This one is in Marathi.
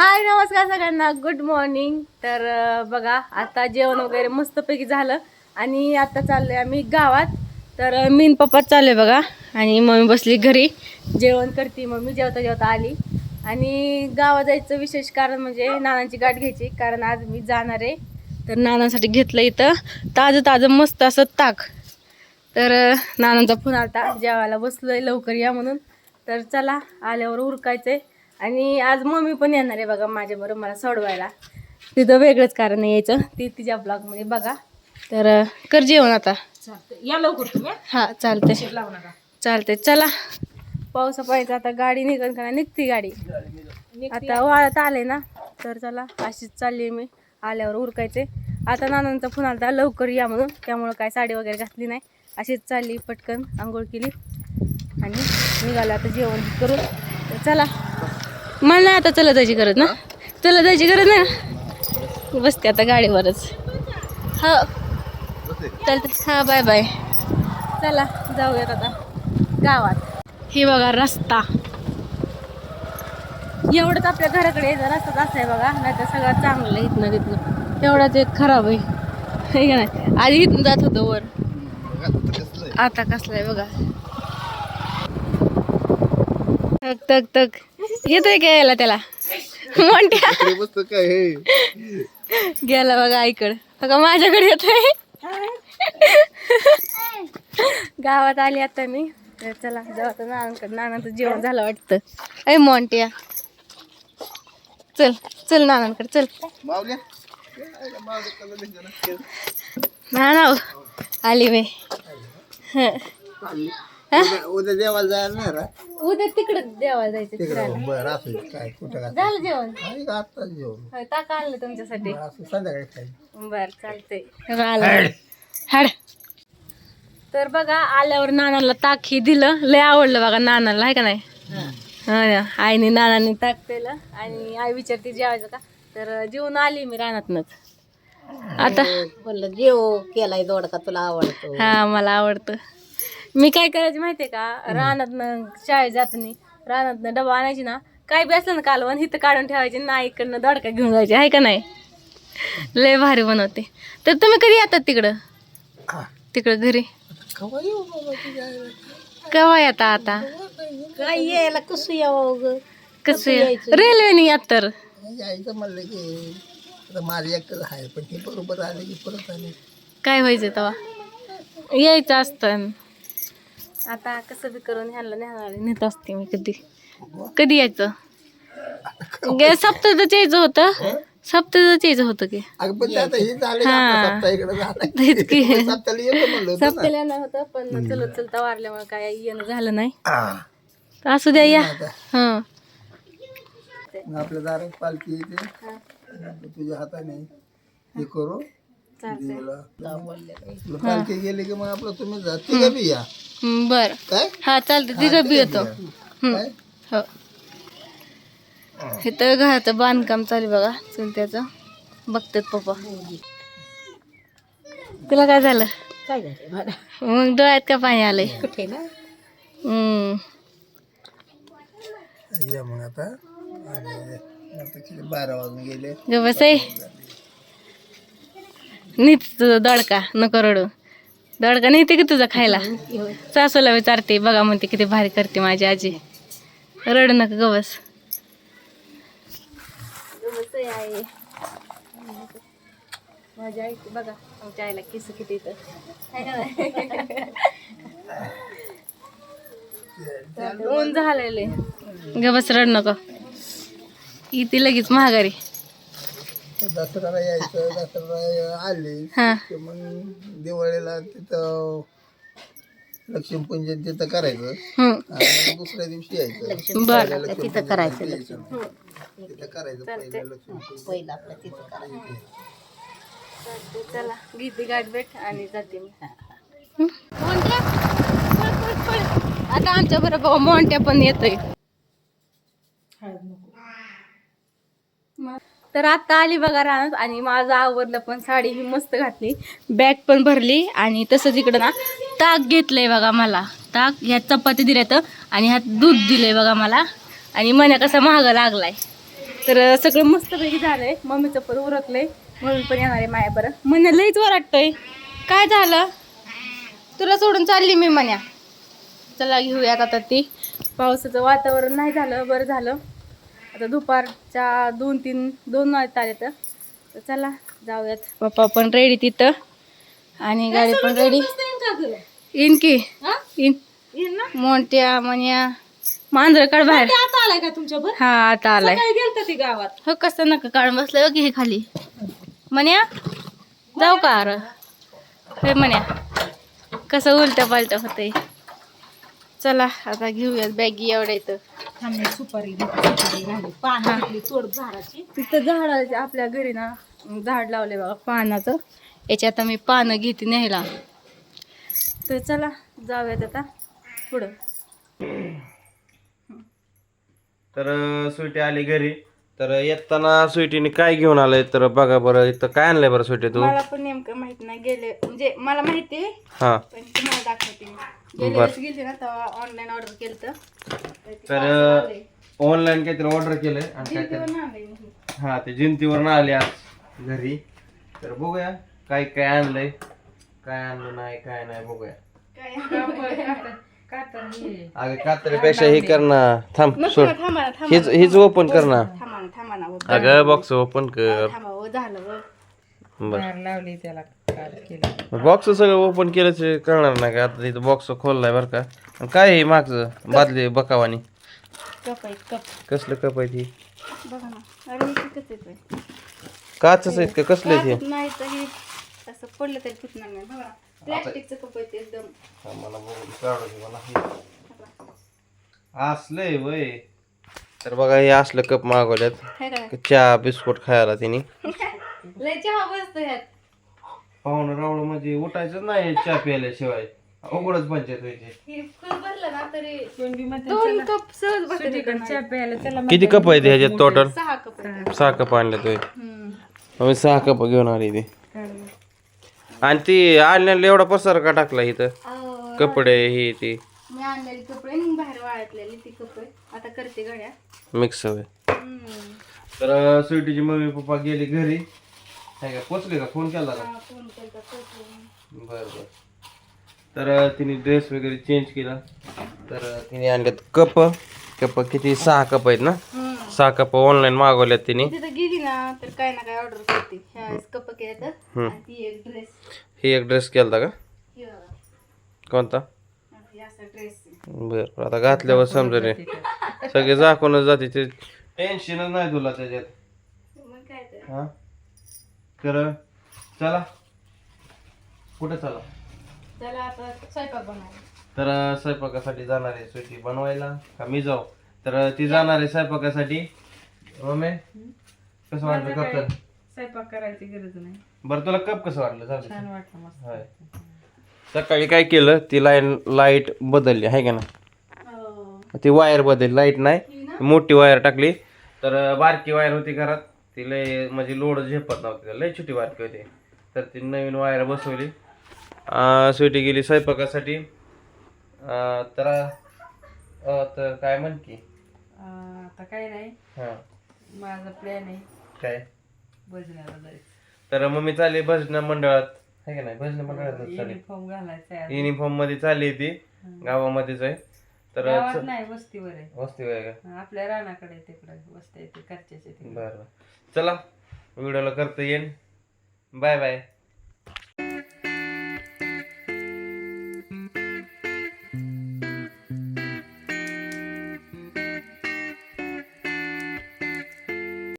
हाय नमस्कार सगळ्यांना. गुड मॉर्निंग तर बघा आता जेवण वगैरे मस्तपैकी झालं. आणि आता चालले आम्ही गावात. तर मीन मी पप्पा चालले बघा. आणि मम्मी बसली घरी. जेवण करते मम्मी जेवता जेवता आली. आणि गावात जायचं विशेष कारण म्हणजे नानांची गाठ घ्यायची. कारण आज मी जाणार आहे. तर नानांसाठी घेतलं इथं. ताजं ताजं मस्त असं ताक. तर नानांचा फोन आलता. जेवायला बसलोय लवकर या म्हणून. तर चला आल्यावर उरकायचंय. आणि आज मम्मी पण येणार आहे बघा माझ्याबरोबर मला सोडवायला. तिथं वेगळंच कारण यायचं ती तिच्या ब्लॉगमध्ये बघा. तर कर जेवण आता. या लवकर तुम्ही हा? नका. चालतंय. चला. पावसा पाहिजे आता गाडी निघन का? निघती गाडी. आता वाळत आले ना. तर चला अशीच चालली मी. आल्यावर उरकायचे. आता नानांचा फोन आला लवकर या म्हणून. त्यामुळं काय साडी वगैरे घातली नाही. अशीच चालली पटकन आंघोळ केली. आणि निघाला आता जेवण करून. चला. मला नाही आता चला जायची गरज ना? चला जायची गरज ना? बसते आता गाडीवरच. हो. चालते हां बाय बाय चला जाऊयात आता. गावात. हे बघा रस्ता. एवढंच आपल्या घराकडे यायचा रस्ताच असा आहे बघा. नाही तर सगळं चांगलं आहे इथनं तिथनं. एवढाच एक खराब आहे. है का नाही? आधी इथून जात होतं वर. आता कसलं आहे बघा. तक तक तक येतोय का यायला त्याला? मोठ्या मस्त काय हे? गेला बघा आईकडं. बघा माझ्याकडे येतोय. गावात आली आता मी. तर चला जाऊ आता नानांकडे. नानांचं जेवण झालं वाटतं. अय मोंट्या. चल चल नानांकडे चल. मावल्या? नाना हो. आली मी. हं. उद्या उद्या देवाला जायला नाही रा. उद्या तिकडे देवाला जायचं तिकडे फिरायला. बरं असं काय कुठं काय? झालं जेवण? आणि का आत्ताच जेवण. होय, ताक आणलं तुमच्यासाठी. असं संध्याकाळी खायचं. बर चालतंय. आलं. हाड. तर बघा आल्यावर नानाला ताक ही दिलं. लय आवडलं बघा नानाला आहे का नाही? हा. ना. आईने नानाने ताक दिलं. आणि आई विचारते जेवायचं का? तर जेवून आली मी रानातनच आता? म्हणलं जेव केलाय दोडका तुला आवडतो. हा मला आवडतं. मी काय करायचं माहितीये का? रानातनं शाळेत जात नाही. रानातनं डबा आणायची ना काय बी असलं ना कालवण इथं काढून ठेवायचे ना इकडनं दडका घेऊन जायचे. आहे का नाही? लय भारी बनवते. तर तुम्ही कधी येतात तिकडं? तिकडं घरी. केव्हा येता आता? काय यायला? कसं यावं ग कसं रेल्वेने यात तर. माझ्या आईचं म्हणलं की आता माझं एकटंच आहे पण हे बरोबर आले की परत आले. काय व्हायचं तेव्हा? यायचं असतं. आता कसं बी करून ह्याला नेणार नेत असते मी कधी. कधी यायचं? गे सप्ताहच यायचं होतं. सप्ताहच यायचं होतं की. हे तेच की. म्हणलं होतं येणार पण चलत चलता वारल्यामुळे काय येणं झालं नाही. असू द्या या. हं. आपल्या दारात पालखी येते. तुझ्या हाताने हे करू. देवाला पालखी गेली की मग आपलं तुम्ही जाते का बी या? बरं. काय? हा चालतं तिघं बी येतो. हं. काय? हो. इथं घराचं बांधकाम चालू आहे बघा. चुलत्याचं बघतात पप्पा. तुला काय झालं? काय झालं मला? मग डोळ्यात का पाणी आलंय? कुठे ना? हम्म. या मग आता. आणि आता किती? बारा वाजून गेले. ग बस आहे नीत तुझं दडका. नको रडू. दडका नेते की तुझा खायला? सासूला विचारते बघा म्हणते किती भारी करते माझी आजी. रडू नका ग बस. आई. बघा आमच्या आईला केस किती ऊन झालेले ग बस रड नको. इथे लगेच महागारी. दसऱ्याला यायचं दसऱ्याला आले हा. की मग दिवाळीला तिथं लक्ष्मीपूजन तिथं करायचं. हम्म. आणि दुसऱ्या दिवशी यायचं. बर पहिल्या लक्ष्मीपूजन करायचं यायचं. तिथं करायचं पहिलं लक्ष्मीपूजन. पहिलं आपलं तिथं करायचं. चालतंय, चला. घेते गाठ भेट आणि जाते मी. आता आमच्या बरोबर मोंट्या पण येतोय. तर आता आली बघा रानात आणि माझं आवडलं पण साडी ही मस्त घातली. बॅग पण भरली आणि तसंच इकडं ना ताक घेतलंय बघा मला. ताक ह्यात चपाती दिल्यात आणि ह्यात दूध दिलंय बघा मला. आणि मन्या कसा महाग लागलाय. तर सगळं मस्तपैकी झालंय. मम्मीचं पण उरकलंय. मम्मी पण येणार आहे माया बरं. म्हणे लईच वाटतंय काय झालं? तुला सोडून चालली मी म्हण्या चला घेऊयात आता ती. पावसाचं वातावरण नाही झालं बरं झालं. आता दुपारच्या दोन तीन दोन वाजता आले तर. चला जाऊयात. पप्पा पण रेडी तिथं. आणि गाडी पण रेडी येईन की येईन मोठ्या म्हण्या मांजर काढ बाहेर. आता आलाय का तुमच्या हा आता आलाय. काय गेलत ती गावात. हो कसं नका काढून बसलं बघ हे खाली. म्हण्या जाऊ का अर? हे म्हण्या कसं उलट्या पालट्या होतंय? चला आता घेऊयात बॅगी एवढ्या इथं. थांबणे सुपारी घाली पाणी तोड झाडाची. तिथं झाड आपल्या घरी ना झाड लावले बघा पानाचं. याच्यात मी पानं घेते न्यायला. तर चला जाऊयात आता पुढं. तर अं, स्वीटी आली घरी. तर येताना स्वीटीने काय घेऊन आलंय तर बघा बरं इथं काय आणलंय बरं स्वीटी तू? मला पण नेमकं माहीत नाही गेले म्हणजे मला माहिती आहे हा. पण तुम्हाला दाखवते मी. गेल्या बर. वेळेस गेले ना तेव्हा ऑनलाईन ऑर्डर केलं तर ऑनलाईन काहीतरी ऑर्डर केलंय आणि काहीतरी हा ते जिंतीवर आले आज घरी. तर बघूया काय काय आणलंय काय आणलं नाही काय नाही बघूया. अगं कात्रीपेक्षा हे कर ना थांब सोड. थांबा ना थांबा हेच हेच ओपन कर ना. थांबा ना थांबा ना अगं बॉक्स ओपन कर. थांबा हो झालं हो. बर. बॉक्स सगळं ओपन केल्याचे कळणार नाही का? आता तिथं बॉक्स खोललाय बरं का. आणि काय आहे मागचं? बादली बकावानी. कप आहे कप. कसलं कप आहे ती? बघा ना अरे हे किती येतोय काचच आहेत का? कसले ते? काचेत नाही तर हे असं पडलं तरी फुटणार नाही बघा. प्लॅस्टिकचं कप आहे ते एकदम. मला बघून काढू दे मला असलंय वय. तर बघा हे असलं कप मागवल्यात. है का? चहा बिस्कुट खायला तिने. लय चहा बसतो ह्यात. पाहुणं रावळ म्हणजे उठायचं नाही चहा प्यायल्याशिवाय. अवघडच पंचायत व्हायची. हे फुल भरलं ना तरी दोन कप सहज बसते किती कप आहेत ह्याच्यात टोटल सहा कप. सहा कप आणले तुम्ही. आम्ही सहा कप घेऊन आली ती आणि ती आणलेला एवढा पसार का टाकला इथं? कपडे ही ती. मी आणलेली कपडे आणि बाहेर वाळतलेली ती कपडे. आता करते घड्या मिक्स हवे. तर स्वीटीची मम्मी पप्पा गेली घरी. नाही का पोचले का? फोन केला का? फोन केलता, पोचले. बर बर. तर तिने ड्रेस वगैरे चेंज केला. तर तिने आणल्यात कप. कप किती? सहा कप आहेत ना. सहा कप ऑनलाईन मागवल्यात तिने. तिथं गेली ना तर काय ना काय ऑर्डर करते. ह्या कप केल्या तर आणि ती एक ड्रेस ही एक ड्रेस केलता का? हे बघा. कोणता? हे असा ड्रेस बर आता घातल्यावर समजेल सगळे झाकूनच जाते ते. टेन्शनच नाही तुला त्याच्यात. मग काय तर. हा? तर चला. कुठे चला? त्याला आता स्वयंपाक बनवायला तर स्वयंपाकासाठी जाणार आहे स्वीटी बनवायला. का मी जाऊ? तर ती जाणार आहे स्वयंपाकासाठी. मम्मी कसं वाटलं कप? तर स्वयंपाक करायची गरज नाही. बरं तुला कप कसं वाटलं? छान वाटलं मस्त. होय. सकाळी काय केलं? ती लाईन लाइट बदलली आहे का ना हो. ती वायर बदलली लाइट नाही. मोठी वायर टाकली. तर अं, बारकी वायर होती घरात. ती लय म्हणजे लोड झेपत नव्हती लय छोटी बारकी होती. तर ती नवीन वायर बसवली. अं, स्वीटी गेली स्वयंपाकासाठी. अं, तर अं, तर काय म्हण की? अं, आता काय नाही. हां. माझा प्लॅन आहे. काय? भजनाला जायचं. तर मम्मी चालली भजन मंडळात. आहे का नाही? भजन मंडळात चालली. युनिफॉर्म घालायचा आहे युनिफॉर्ममध्ये चालली ती. गावामध्येच आहे. तर गावात नाही वस्तीवर आहे. वस्ती आहे का? हं, आपल्या रानाकडे तिकडे. वस्ती आहे ते तिकडे. बरं बरं. चला व्हिडिओला करता येईन. Bye bye.